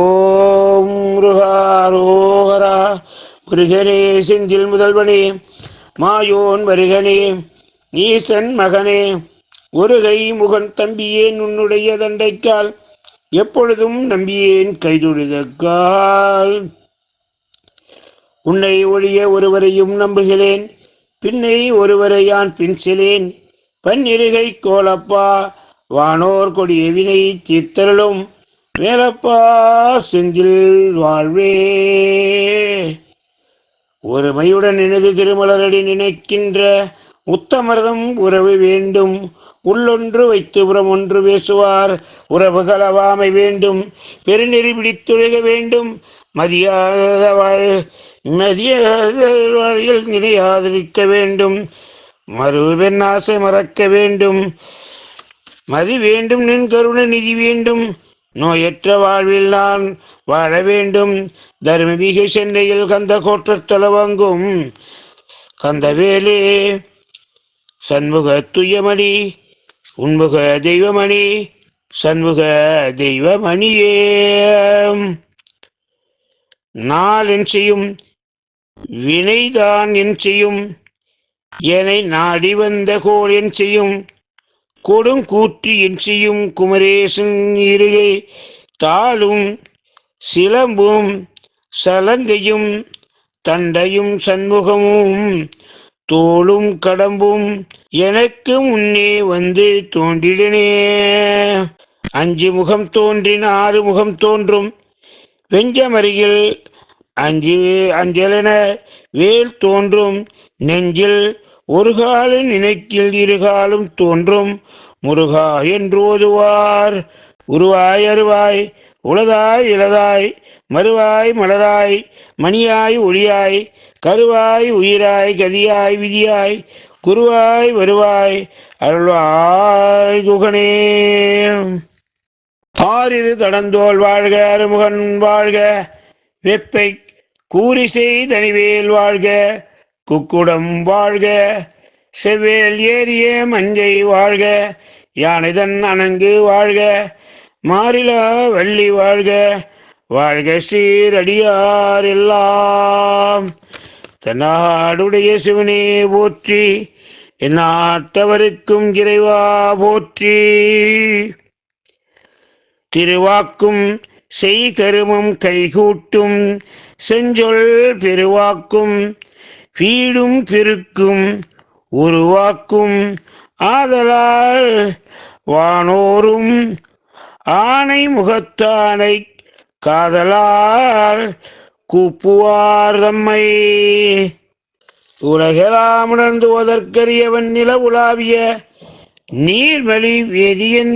ஓம் முருகாரோகரா முருகனே செந்தில் முதல்வனே மாயோன் வருகனே ஈசன் மகனே ஒரு கை முகன் தம்பியேன் உன்னுடைய தண்டைக்கால் எப்பொழுதும் நம்பியேன் கைதுழுதக்கால் உன்னை ஒழிய ஒருவரையும் நம்புகிறேன். பின்னை ஒருவரை யான் பின் செலேன் பன்னிருகை கோலப்பா வானோர் கொடிய வினை தீர்த்தருளும். வேலப்பா செந்தில் வாழ்வே. ஒருமையுடன் எனது திருமலரடி நினைக்கின்ற உத்தமரதம் உறவு வேண்டும். உள்ளொன்று வைத்து புறம் ஒன்று பேசுவார். உறவு கலவாமை வேண்டும். பெருநெறி பிடித்துழக வேண்டும். மதியாத வாழ் மதியாத வாழ்வில் வேண்டும். மறுபெண் ஆசை மறக்க வேண்டும். மதி வேண்டும் நின் கருணை நிதி வேண்டும். நோயற்ற வாழ்வில் நான் வாழ வேண்டும். தர்மமிகு சென்னையில் கந்த கோற்றத்தளவங்கும் கந்தவேலே சண்முக துயமணி உன்முக தெய்வமணி சண்முக தெய்வமணியே. நாள் என் செய்யும் வினைதான் என் செய்யும் என்னை நாடி வந்த கோல் என் செய்யும் கொடுங்கூற்றி என் செய்யும் குமரேசன் இருகை தாளும் சிலம்பும் சலங்கையும் தண்டையும் சண்முகமும் தோளும் கடம்பும் எனக்கு முன்னே வந்து தோன்றிடனே. அஞ்சு முகம் தோன்றின் ஆறு முகம் தோன்றும் வெஞ்சமருகில் அஞ்சு அஞ்சலென வேல் தோன்றும். நெஞ்சில் ஒரு காலின் நினைக்கில் இருகாலும் தோன்றும். முருகா என்று ஓதுவார் உருவாய் அருவாய் உளதாய் இளதாய் மறுவாய் மலராய் மணியாய் ஒளியாய் கருவாய் உயிராய் கதியாய் விதியாய் குருவாய் வருவாய் அருள்வாய் குகனே. ஆறிரு தடந்தோல் வாழ்க அருமுகன் வாழ்க. வெப்பை கூறி தனிவேல் வாழ்க குக்குடம் வாழ்க. செவ்வேல் ஏறிய மஞ்சை வாழ்க யானைதன் அணங்கு வாழ்க. மாறிலா வள்ளி வாழ்க வாழ்க சீரடியார் எல்லாம். தன்னாடுடைய சிவனே போற்றி எந்நாட்டவருக்கும் இறைவா போற்றி. திருவாக்கும் செய்கருமம் கைகூட்டும் செஞ்சொல் பெருவாக்கும் வீடும் பெருக்கும் உருவாக்கும் ஆதலால் வானோரும் ஆனை முகத்தானை காதலால் கூப்புவார் தம்மை. உலகெல்லாம் உணர்ந்துவதற்கரியவன் நில உலாவிய நீர்வழி வேதியன்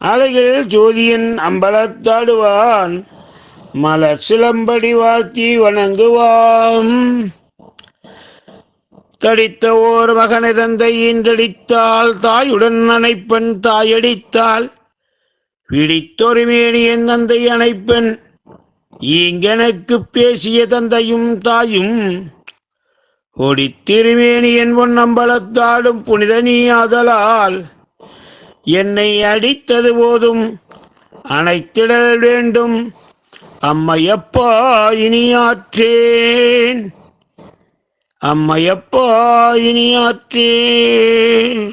அலைகள் ஜோதியன் அம்பலத்தாடுவான் மலர் சிலம்படி வாழ்த்தி வணங்குவான். தடித்த ஓர் மகனை தந்தை ஈன்றடித்தால் தாயுடன் அணைப்பன் தாயடித்தால் பிடித்தொருமேனியன் தந்தை அணைப்பன் இங்கெனக்கு பேசிய தந்தையும் தாயும் ஒடித்திருமேனியன் பொன்னம்பலத்தாடும் புனித நீ ஆதலால் என்னை அடித்தது போதும். அணைத்திட வேண்டும். அம்மையப்பா இனியாற்றேன். அம்மையப்பா இனி ஆற்றேன்